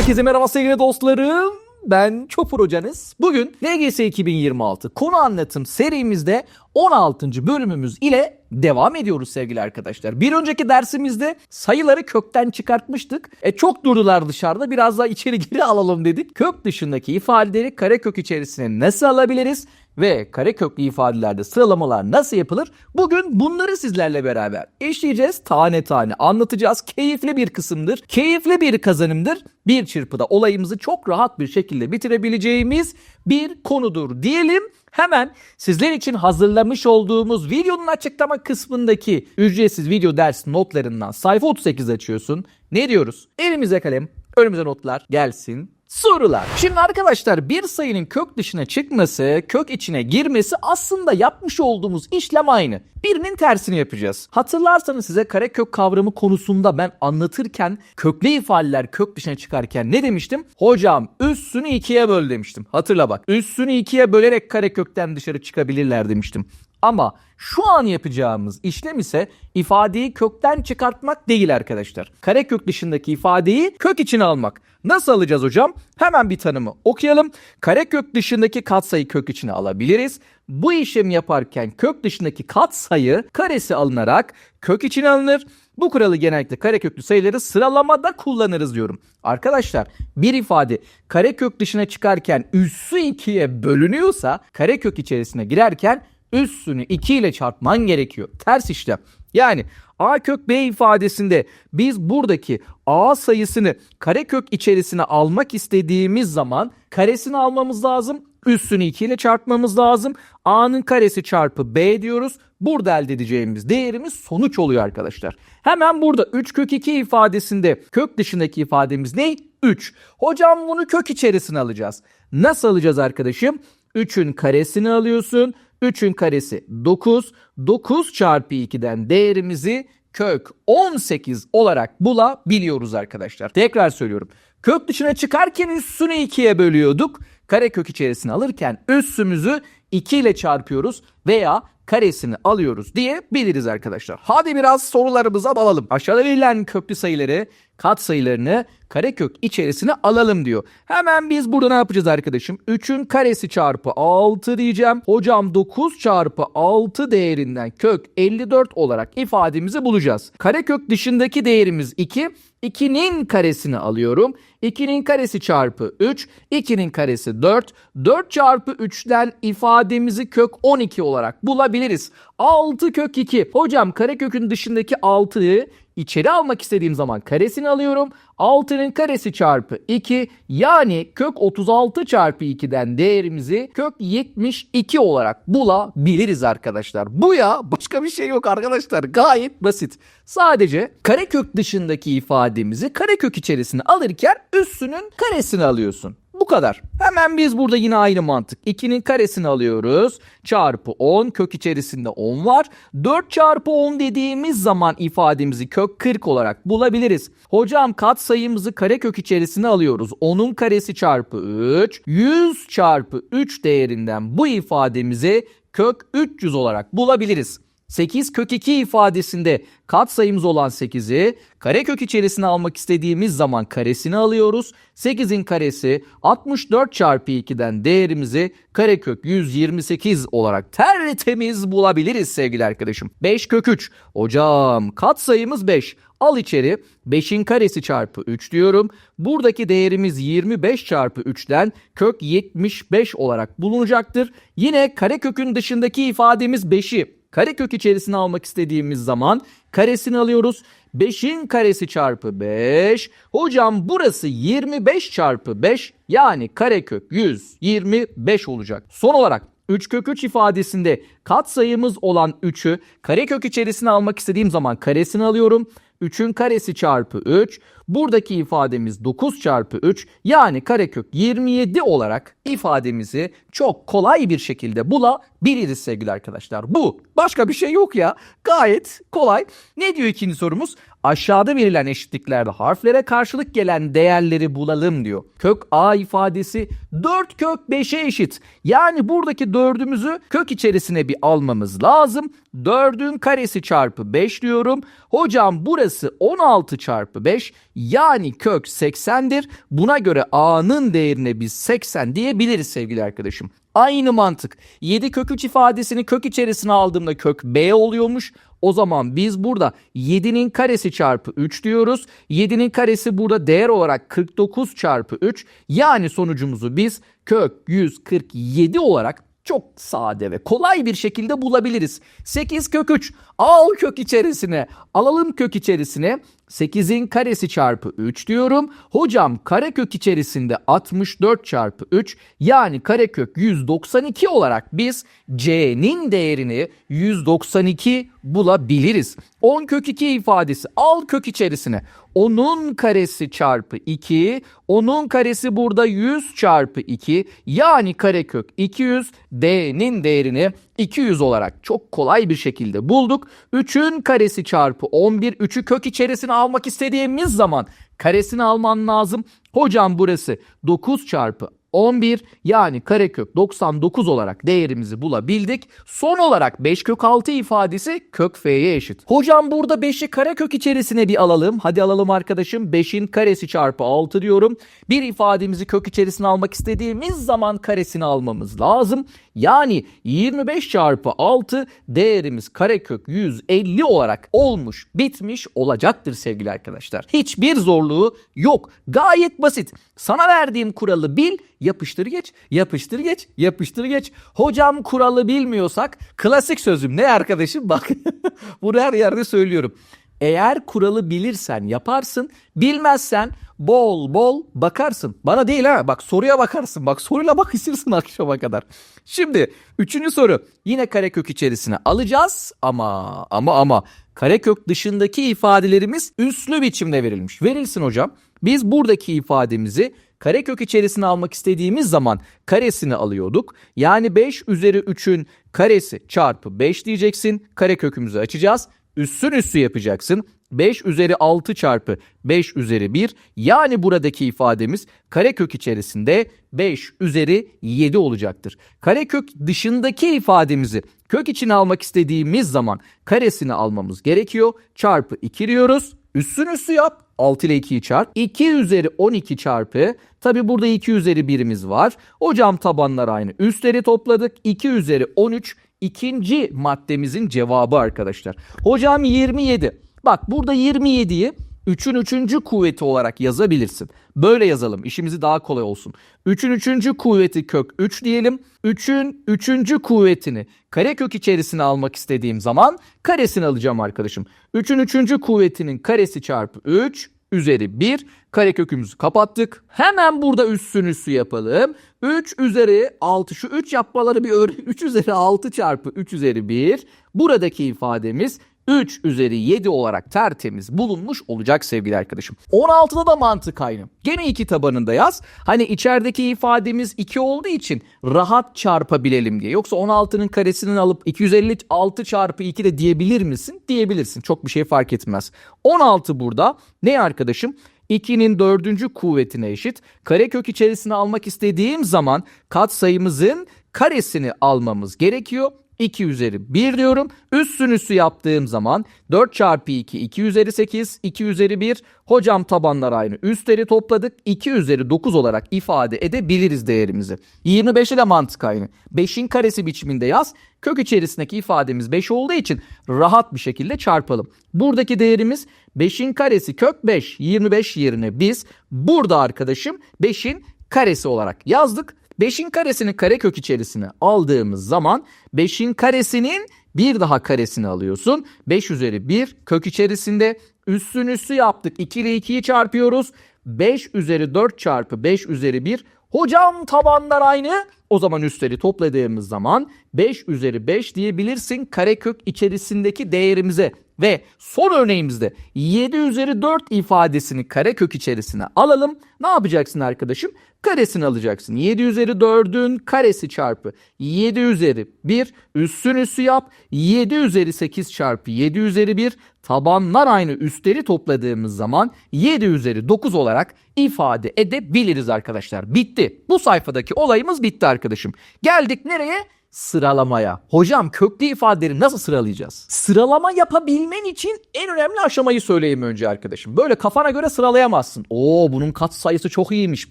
Herkese merhaba sevgili dostlarım. Ben Çopur Hocanız. Bugün LGS 2026 konu anlatım serimizde 16. bölümümüz ile devam ediyoruz sevgili arkadaşlar. Bir önceki dersimizde sayıları kökten çıkartmıştık. E çok durdular dışarıda biraz daha içeri geri alalım dedik. Kök dışındaki ifadeleri karekök içerisine nasıl alabiliriz? Ve kareköklü ifadelerde sıralamalar nasıl yapılır? Bugün bunları sizlerle beraber işleyeceğiz. Tane tane anlatacağız. Keyifli bir kısımdır. Keyifli bir kazanımdır. Bir çırpıda olayımızı çok rahat bir şekilde bitirebileceğimiz bir konudur diyelim. Hemen sizler için hazırlamış olduğumuz videonun açıklama kısmındaki ücretsiz video ders notlarından sayfa 38 açıyorsun. Ne diyoruz? Elimize kalem, önümüze notlar gelsin sorular. Şimdi arkadaşlar bir sayının kök dışına çıkması, kök içine girmesi aslında yapmış olduğumuz işlem aynı. Birinin tersini yapacağız. Hatırlarsanız size karekök kavramı konusunda ben anlatırken köklü ifadeler kök dışına çıkarken ne demiştim? Hocam üssünü ikiye böl demiştim. Hatırla bak. Üssünü ikiye bölerek karekökten dışarı çıkabilirler demiştim. Ama şu an yapacağımız işlem ise ifadeyi kökten çıkartmak değil arkadaşlar. Karekök dışındaki ifadeyi kök içine almak. Nasıl alacağız hocam? Hemen bir tanımı okuyalım. Karekök dışındaki katsayı kök içine alabiliriz. Bu işlemi yaparken kök dışındaki katsayı karesi alınarak kök içine alınır. Bu kuralı genellikle kareköklü sayıları sıralamada kullanırız diyorum. Arkadaşlar bir ifade karekök dışına çıkarken üssü ikiye bölünüyorsa karekök içerisine girerken üssünü 2 ile çarpman gerekiyor. Ters işlem. Yani a kök b ifadesinde biz buradaki a sayısını karekök içerisine almak istediğimiz zaman karesini almamız lazım. Üssünü 2 ile çarpmamız lazım. a'nın karesi çarpı b diyoruz. Burada elde edeceğimiz değerimiz sonuç oluyor arkadaşlar. Hemen burada 3 kök 2 ifadesinde kök dışındaki ifademiz ne? 3. Hocam bunu kök içerisine alacağız. Nasıl alacağız arkadaşım? 3'ün karesini alıyorsun. 3'ün karesi 9. 9 çarpı 2'den değerimizi kök 18 olarak bulabiliyoruz arkadaşlar. Tekrar söylüyorum. Kök dışına çıkarken üssünü 2'ye bölüyorduk. Karekök içerisine alırken üssümüzü 2 ile çarpıyoruz veya karesini alıyoruz diye biliriz arkadaşlar. Hadi biraz sorularımıza dalalım. Aşağıda verilen köklü sayıları kat sayılarını karekök içerisine alalım diyor. Hemen biz burada ne yapacağız arkadaşım? 3'ün karesi çarpı 6 diyeceğim. Hocam 9 çarpı 6 değerinden kök 54 olarak ifademizi bulacağız. Karekök dışındaki değerimiz 2. 2'nin karesini alıyorum. 2'nin karesi çarpı 3. 2'nin karesi 4. 4 çarpı 3'ten ifademizi kök 12 olarak bulabiliriz. 6 kök 2. Hocam karekökün dışındaki 6'yı içeri almak istediğim zaman karesini alıyorum. 6'nın karesi çarpı 2 yani kök 36 çarpı 2'den değerimizi kök 72 olarak bulabiliriz arkadaşlar. Bu ya başka bir şey yok arkadaşlar gayet basit. Sadece karekök dışındaki ifademizi karekök içerisine alırken üssünün karesini alıyorsun. Bu kadar. Hemen biz burada yine aynı mantık. 2'nin karesini alıyoruz. Çarpı 10. Kök içerisinde 10 var. 4 çarpı 10 dediğimiz zaman ifademizi kök 40 olarak bulabiliriz. Hocam kat sayımızı karekök içerisine alıyoruz. 10'un karesi çarpı 3. 100 çarpı 3 değerinden bu ifademizi kök 300 olarak bulabiliriz. 8 kök 2 ifadesinde kat sayımız olan 8'i karekök içerisine almak istediğimiz zaman karesini alıyoruz. 8'in karesi 64 çarpı 2'den değerimizi karekök 128 olarak tertemiz bulabiliriz sevgili arkadaşım. 5 kök 3. Hocam kat sayımız 5. Al içeri 5'in karesi çarpı 3 diyorum. Buradaki değerimiz 25 çarpı 3'ten kök 75 olarak bulunacaktır. Yine karekökün dışındaki ifademiz 5'i karekök içerisine almak istediğimiz zaman karesini alıyoruz. 5'in karesi çarpı 5. Hocam burası 25 çarpı 5 yani karekök 125 olacak. Son olarak 3 kök 3 ifadesinde kat sayımız olan 3'ü karekök içerisine almak istediğim zaman karesini alıyorum. 3'ün karesi çarpı 3. Buradaki ifademiz 9 çarpı 3 yani karekök 27 olarak ifademizi çok kolay bir şekilde bulabiliriz sevgili arkadaşlar. Bu başka bir şey yok ya gayet kolay. Ne diyor ikinci sorumuz? Aşağıda verilen eşitliklerde harflere karşılık gelen değerleri bulalım diyor. Kök a ifadesi 4 kök 5'e eşit. Yani buradaki dördümüzü kök içerisine bir almamız lazım. 4'ün karesi çarpı 5 diyorum. Hocam burası 16 çarpı 5 yani kök 80'dir. Buna göre a'nın değerine biz 80 diyebiliriz sevgili arkadaşım. Aynı mantık. 7 kök 3 ifadesini kök içerisine aldığımda kök b oluyormuş. O zaman biz burada 7'nin karesi çarpı 3 diyoruz. 7'nin karesi burada değer olarak 49 çarpı 3. Yani sonucumuzu biz kök 147 olarak çok sade ve kolay bir şekilde bulabiliriz. 8 kök 3 al kök içerisine alalım kök içerisine 8'in karesi çarpı 3 diyorum. Hocam karekök içerisinde 64 çarpı 3 yani karekök 192 olarak biz c'nin değerini 192 bulabiliriz. 10 kök 2 ifadesi al kök içerisine onun karesi çarpı 2 onun karesi burada 100 çarpı 2 yani karekök 200 d'nin değerini 200 olarak çok kolay bir şekilde bulduk. 3'ün karesi çarpı 11 3'ü kök içerisine almak istediğimiz zaman karesini alman lazım. Hocam burası 9 çarpı 11 yani karekök 99 olarak değerimizi bulabildik. Son olarak 5 kök 6 ifadesi kök f'ye eşit. Hocam burada 5'i karekök içerisine bir alalım. Hadi alalım arkadaşım. 5'in karesi çarpı 6 diyorum. Bir ifademizi kök içerisine almak istediğimiz zaman karesini almamız lazım. Yani 25 çarpı 6 değerimiz karekök 150 olarak olmuş bitmiş olacaktır sevgili arkadaşlar. Hiçbir zorluğu yok. Gayet basit. Sana verdiğim kuralı bil yapıştır geç yapıştır geç yapıştır geç. Hocam kuralı bilmiyorsak klasik sözüm ne arkadaşım bak bunu her yerde söylüyorum. Eğer kuralı bilirsen yaparsın, bilmezsen bol bol bakarsın. Bana değil ha bak soruya bakarsın. Bak soruyla bak istersin akşama kadar. Şimdi üçüncü soru yine karekök içerisine alacağız ama ama ama karekök dışındaki ifadelerimiz üslü biçimde verilmiş. Verilsin hocam. Biz buradaki ifademizi karekök içerisine almak istediğimiz zaman karesini alıyorduk. Yani 5 üzeri 3'ün karesi çarpı 5 diyeceksin. Karekökümüzü açacağız. Üssün üssü yapacaksın. 5 üzeri 6 çarpı 5 üzeri 1 yani buradaki ifademiz karekök içerisinde 5 üzeri 7 olacaktır. Karekök dışındaki ifademizi kök içine almak istediğimiz zaman karesini almamız gerekiyor. Çarpı 2 diyoruz. Üssün üssü yap. 6 ile 2'yi çarp. 2 üzeri 12 çarpı. Tabi burada 2 üzeri 1'imiz var. Hocam tabanlar aynı. Üstleri topladık. 2 üzeri 13 ikinci maddemizin cevabı arkadaşlar. Hocam 27. Bak burada 27'yi 3'ün 3. kuvveti olarak yazabilirsin. Böyle yazalım işimizi daha kolay olsun. 3'ün 3. kuvveti kök 3 diyelim. 3'ün 3. kuvvetini karekök içerisine almak istediğim zaman karesini alacağım arkadaşım. 3'ün 3. kuvvetinin karesi çarpı 3 üzeri 1 karekökümüzü kapattık. Hemen burada üssün üssü yapalım. 3 üzeri 6 şu 3 yapmaları bir öğren. 3 üzeri 6 çarpı 3 üzeri 1 buradaki ifademiz 3 üzeri 7 olarak tertemiz bulunmuş olacak sevgili arkadaşım. 16'da da mantık aynı. Gene 2 tabanında yaz. Hani içerideki ifademiz 2 olduğu için rahat çarpabilelim diye. Yoksa 16'nın karesini alıp 256 çarpı 2 de diyebilir misin? Diyebilirsin. Çok bir şey fark etmez. 16 burada. Ne arkadaşım? 2'nin dördüncü kuvvetine eşit. Karekök içerisine almak istediğim zaman katsayımızın karesini almamız gerekiyor. 2 üzeri 1 diyorum. Üssün üssü yaptığım zaman 4 çarpı 2 2 üzeri 8 2 üzeri 1. Hocam tabanlar aynı. Üstleri topladık 2 üzeri 9 olarak ifade edebiliriz değerimizi. 25 ile mantık aynı. 5'in karesi biçiminde yaz. Kök içerisindeki ifademiz 5 olduğu için rahat bir şekilde çarpalım. Buradaki değerimiz 5'in karesi kök 5. 25 yerine biz burada arkadaşım 5'in karesi olarak yazdık. 5'in karesini karekök içerisine aldığımız zaman 5'in karesinin bir daha karesini alıyorsun. 5 üzeri 1 kök içerisinde üssün üssü yaptık. 2 ile 2'yi çarpıyoruz. 5 üzeri 4 çarpı 5 üzeri 1. Hocam tabanlar aynı. O zaman üstleri topladığımız zaman 5 üzeri 5 diyebilirsin karekök içerisindeki değerimize. Ve son örneğimizde 7 üzeri 4 ifadesini karekök içerisine alalım. Ne yapacaksın arkadaşım? Karesini alacaksın. 7 üzeri 4'ün karesi çarpı 7 üzeri 1 üssün üssü yap. 7 üzeri 8 çarpı 7 üzeri 1 tabanlar aynı üstleri topladığımız zaman 7 üzeri 9 olarak ifade edebiliriz arkadaşlar. Bitti. Bu sayfadaki olayımız bitti arkadaşım. Geldik nereye? Sıralamaya. Hocam köklü ifadeleri nasıl sıralayacağız? Sıralama yapabilmen için en önemli aşamayı söyleyeyim önce arkadaşım. Böyle kafana göre sıralayamazsın. Oo bunun kat sayısı çok iyiymiş.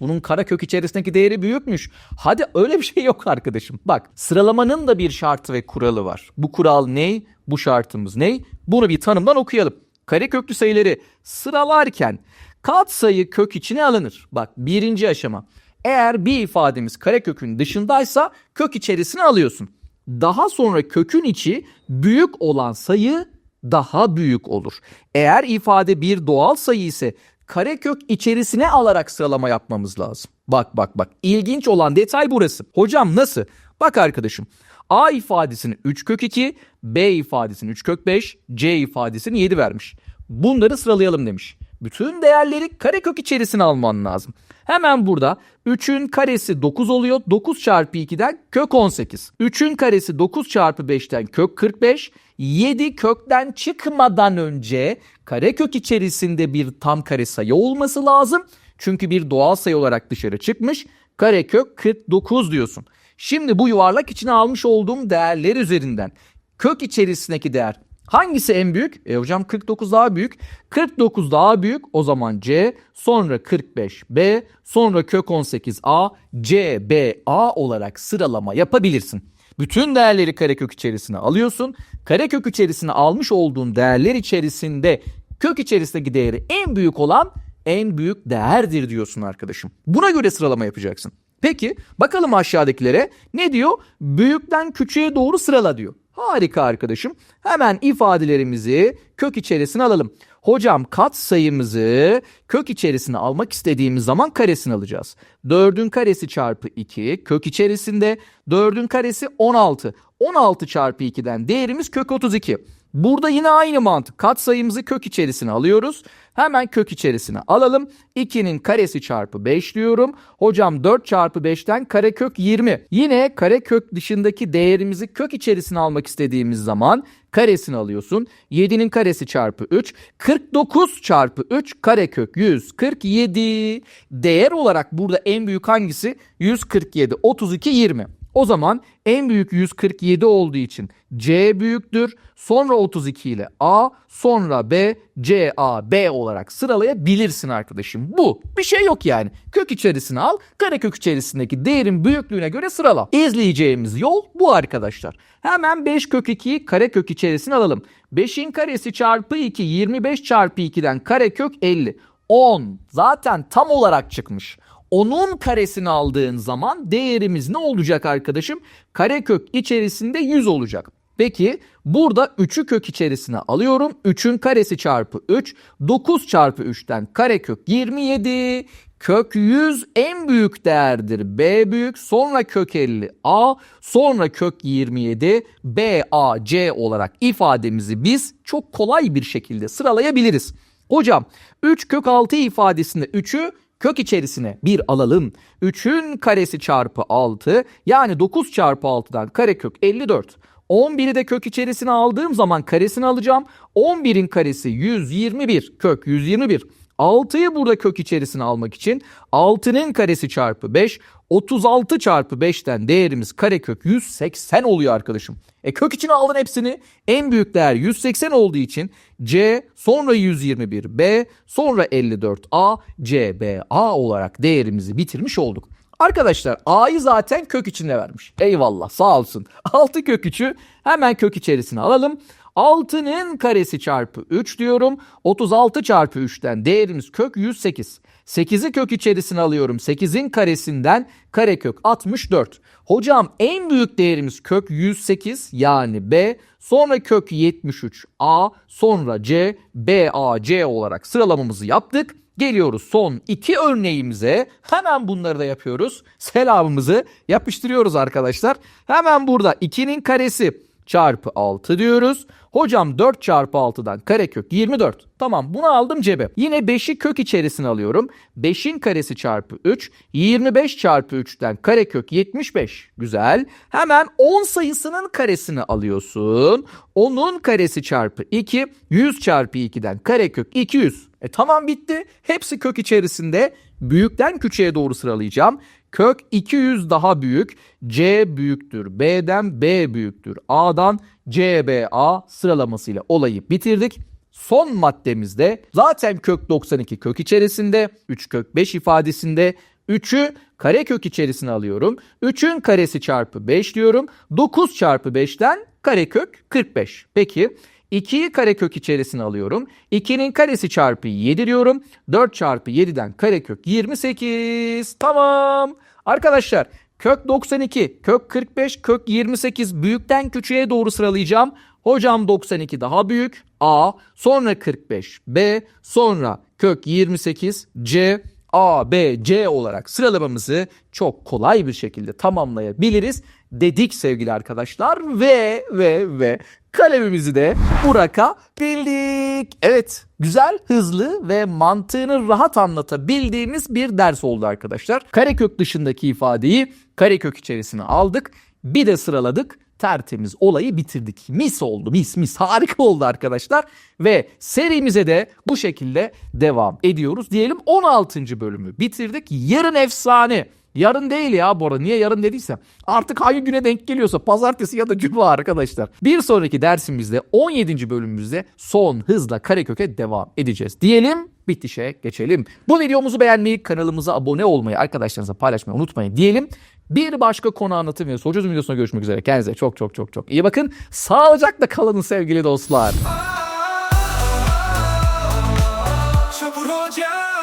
Bunun kara kök içerisindeki değeri büyükmüş. Hadi öyle bir şey yok arkadaşım. Bak sıralamanın da bir şartı ve kuralı var. Bu kural ne? Bu şartımız ne? Bunu bir tanımdan okuyalım. Kareköklü sayıları sıralarken kat sayı kök içine alınır. Bak birinci aşama. Eğer bir ifademiz karekökün dışındaysa kök içerisine alıyorsun. Daha sonra kökün içi büyük olan sayı daha büyük olur. Eğer ifade bir doğal sayı ise karekök içerisine alarak sıralama yapmamız lazım. Bak bak bak ilginç olan detay burası. Hocam nasıl? Bak arkadaşım A ifadesini 3 kök 2, B ifadesini 3 kök 5, C ifadesini 7 vermiş. Bunları sıralayalım demiş. Bütün değerleri karekök içerisine alman lazım. Hemen burada 3'ün karesi 9 oluyor. 9 çarpı 2'den kök 18. 3'ün karesi 9 çarpı 5'ten kök 45. 7 kökten çıkmadan önce karekök içerisinde bir tam kare sayı olması lazım. Çünkü bir doğal sayı olarak dışarı çıkmış. Karekök 49 diyorsun. Şimdi bu yuvarlak içine almış olduğum değerler üzerinden kök içerisindeki değer hangisi en büyük? E hocam 49 daha büyük. 49 daha büyük o zaman C sonra 45B sonra kök 18A CBA olarak sıralama yapabilirsin. Bütün değerleri karekök içerisine alıyorsun. Karekök içerisine almış olduğun değerler içerisinde kök içerisindeki değeri en büyük olan en büyük değerdir diyorsun arkadaşım. Buna göre sıralama yapacaksın. Peki bakalım aşağıdakilere ne diyor? Büyükten küçüğe doğru sırala diyor. Harika arkadaşım. Hemen ifadelerimizi kök içerisine alalım. Hocam kat sayımızı kök içerisine almak istediğimiz zaman karesini alacağız. 4'ün karesi çarpı 2 kök içerisinde 4'ün karesi 16. 16 çarpı 2'den değerimiz kök 32. Burada yine aynı mantık. Kat sayımızı kök içerisine alıyoruz. Hemen kök içerisine alalım. 2'nin karesi çarpı 5 diyorum. Hocam 4 çarpı 5'ten karekök 20. Yine karekök dışındaki değerimizi kök içerisine almak istediğimiz zaman karesini alıyorsun. 7'nin karesi çarpı 3. 49 çarpı 3 karekök 147. Değer olarak burada en büyük hangisi? 147, 32, 20. O zaman en büyük 147 olduğu için C büyüktür. Sonra 32 ile A, sonra B, C, A, B olarak sıralayabilirsin arkadaşım. Bu. Bir şey yok yani. Kök içerisine al, karekök içerisindeki değerin büyüklüğüne göre sırala. İzleyeceğimiz yol bu arkadaşlar. Hemen 5 kök 2'yi karekök içerisine alalım. 5'in karesi çarpı 2, 25 çarpı 2'den karekök 50. 10 zaten tam olarak çıkmış. Onun karesini aldığın zaman değerimiz ne olacak arkadaşım? Karekök içerisinde 100 olacak. Peki burada 3'ü kök içerisine alıyorum. 3'ün karesi çarpı 3. 9 çarpı 3'ten karekök 27. Kök 100 en büyük değerdir. B büyük sonra kök 50 A sonra kök 27 B A C olarak ifademizi biz çok kolay bir şekilde sıralayabiliriz. Hocam 3 kök 6 ifadesinde 3'ü kök içerisine bir alalım. 3'ün karesi çarpı 6 yani 9 çarpı 6'dan karekök 54. 11'i de kök içerisine aldığım zaman karesini alacağım. 11'in karesi 121 kök 121. 6'yı burada kök içerisine almak için 6'nın karesi çarpı 5 36 çarpı 5'ten değerimiz karekök 180 oluyor arkadaşım. E kök içine aldın hepsini. En büyük değer 180 olduğu için C sonra 121 B sonra 54 A C B A olarak değerimizi bitirmiş olduk. Arkadaşlar A'yı zaten kök içinde vermiş. Eyvallah sağ olsun. 6 kök 3'ü hemen kök içerisine alalım. 6'nın karesi çarpı 3 diyorum. 36 çarpı 3'ten değerimiz kök 108. 8'i kök içerisine alıyorum. 8'in karesinden karekök 64. Hocam en büyük değerimiz kök 108 yani B. Sonra kök 73 A. Sonra C. B A C olarak sıralamamızı yaptık. Geliyoruz son iki örneğimize. Hemen bunları da yapıyoruz. Selamımızı yapıştırıyoruz arkadaşlar. Hemen burada 2'nin karesi çarpı 6 diyoruz. Hocam 4 çarpı 6'dan karekök 24. Tamam bunu aldım cebe. Yine 5'i kök içerisine alıyorum. 5'in karesi çarpı 3. 25 çarpı 3'ten karekök 75. Güzel. Hemen 10 sayısının karesini alıyorsun. 10'un karesi çarpı 2. 100 çarpı 2'den karekök 200. E tamam bitti. Hepsi kök içerisinde. Büyükten küçüğe doğru sıralayacağım. Kök 200 daha büyük. C büyüktür. B'den B büyüktür. A'dan CBA sıralamasıyla olayı bitirdik. Son maddemizde zaten kök 92 kök içerisinde 3 kök 5 ifadesinde 3'ü karekök içerisine alıyorum. 3'ün karesi çarpı 5 diyorum. 9 çarpı 5'ten karekök 45. Peki 2'yi karekök içerisine alıyorum. 2'nin karesi çarpı 7 diyorum. 4 çarpı 7'den karekök 28. Tamam. Arkadaşlar kök 92, kök 45, kök 28 büyükten küçüğe doğru sıralayacağım. Hocam 92 daha büyük. A, sonra 45 B, sonra kök 28 C, A, B, C olarak sıralamamızı çok kolay bir şekilde tamamlayabiliriz dedik sevgili arkadaşlar ve ve ve kalemimizi de bırakabildik. Evet güzel, hızlı ve mantığını rahat anlatabildiğimiz bir ders oldu arkadaşlar. Karekök dışındaki ifadeyi karekök içerisine aldık. Bir de sıraladık tertemiz olayı bitirdik. Mis oldu mis mis harika oldu arkadaşlar. Ve serimize de bu şekilde devam ediyoruz. Diyelim 16. bölümü bitirdik. Yarın efsane. Yarın değil ya bu arada. Niye yarın dediysem. Artık hangi güne denk geliyorsa pazartesi ya da cuma arkadaşlar. Bir sonraki dersimizde 17. bölümümüzde son hızla kareköke devam edeceğiz. Diyelim bitişe geçelim. Bu videomuzu beğenmeyi, kanalımıza abone olmayı, arkadaşlarınızla paylaşmayı unutmayın diyelim. Bir başka konu anlatım ve soru çözüm videosuna görüşmek üzere. Kendinize çok çok çok çok iyi bakın. Sağlıcakla kalın sevgili dostlar.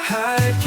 Herkes